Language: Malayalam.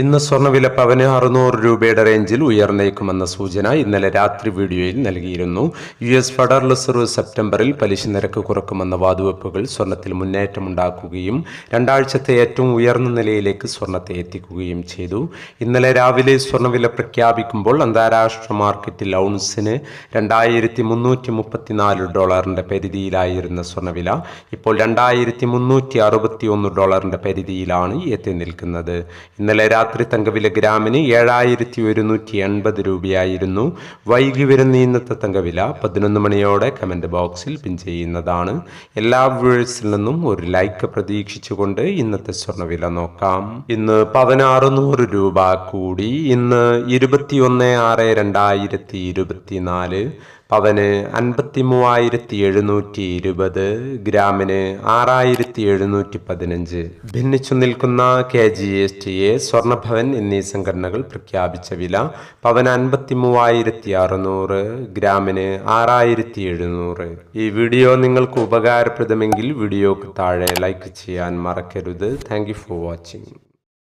ഇന്ന് സ്വർണവില പവന് അറുന്നൂറ് രൂപയുടെ റേഞ്ചിൽ ഉയർന്നേക്കുമെന്ന സൂചന ഇന്നലെ രാത്രി വീഡിയോയിൽ നൽകിയിരുന്നു. യു എസ് ഫെഡറൽ റിസർവ് സെപ്റ്റംബറിൽ പലിശ നിരക്ക് കുറക്കുമെന്ന വാതുവെപ്പുകൾ സ്വർണത്തിൽ മുന്നേറ്റമുണ്ടാക്കുകയും രണ്ടാഴ്ചത്തെ ഏറ്റവും ഉയർന്ന നിലയിലേക്ക് സ്വർണത്തെ എത്തിക്കുകയും ചെയ്തു. ഇന്നലെ രാവിലെ സ്വർണവില പ്രഖ്യാപിക്കുമ്പോൾ അന്താരാഷ്ട്ര മാർക്കറ്റിൽ ഔൺസിന് രണ്ടായിരത്തി മുന്നൂറ്റി മുപ്പത്തിനാല് ഡോളറിന്റെ പരിധിയിലായിരുന്ന സ്വർണവില ഇപ്പോൾ രണ്ടായിരത്തി മുന്നൂറ്റി അറുപത്തി ഒന്ന് ഡോളറിന്റെ പരിധിയിലാണ് എത്തി നിൽക്കുന്നത്. ഇന്നലെ രാത്രി തങ്കവില ഗ്രാമിന് ഏഴായിരത്തി ഒരുന്നൂറ്റി എൺപത് രൂപയായിരുന്നു. വൈകി വരുന്ന ഇന്നത്തെ തങ്കവില പതിനൊന്ന് മണിയോടെ കമന്റ് ബോക്സിൽ പിൻ ചെയ്യുന്നതാണ്. എല്ലാ വ്യൂഴ്സിൽ നിന്നും ഒരു ലൈക്ക് പ്രതീക്ഷിച്ചുകൊണ്ട് ഇന്നത്തെ സ്വർണവില നോക്കാം. ഇന്ന് പതിനാറ് നൂറ് രൂപ കൂടി. ഇന്ന് ഇരുപത്തിയൊന്ന് ആറ് രണ്ടായിരത്തി ഇരുപത്തിനാല് പവന് അൻപത്തി മൂവായിരത്തി എഴുന്നൂറ്റി ഇരുപത് ഗ്രാമിന് ആറായിരത്തി എഴുന്നൂറ്റി പതിനഞ്ച് ഭിന്നിച്ചു നിൽക്കുന്ന K G S T A Swarnabhavan എന്നീ സംഘടനകൾ പ്രഖ്യാപിച്ച വില പവന് അൻപത്തി മൂവായിരത്തി അറുന്നൂറ് ഗ്രാമിന് ആറായിരത്തി എഴുന്നൂറ് ഈ വീഡിയോ നിങ്ങൾക്ക് ഉപകാരപ്രദമെങ്കിൽ വീഡിയോക്ക് താഴെ ലൈക്ക് ചെയ്യാൻ മറക്കരുത്. Thank for watching.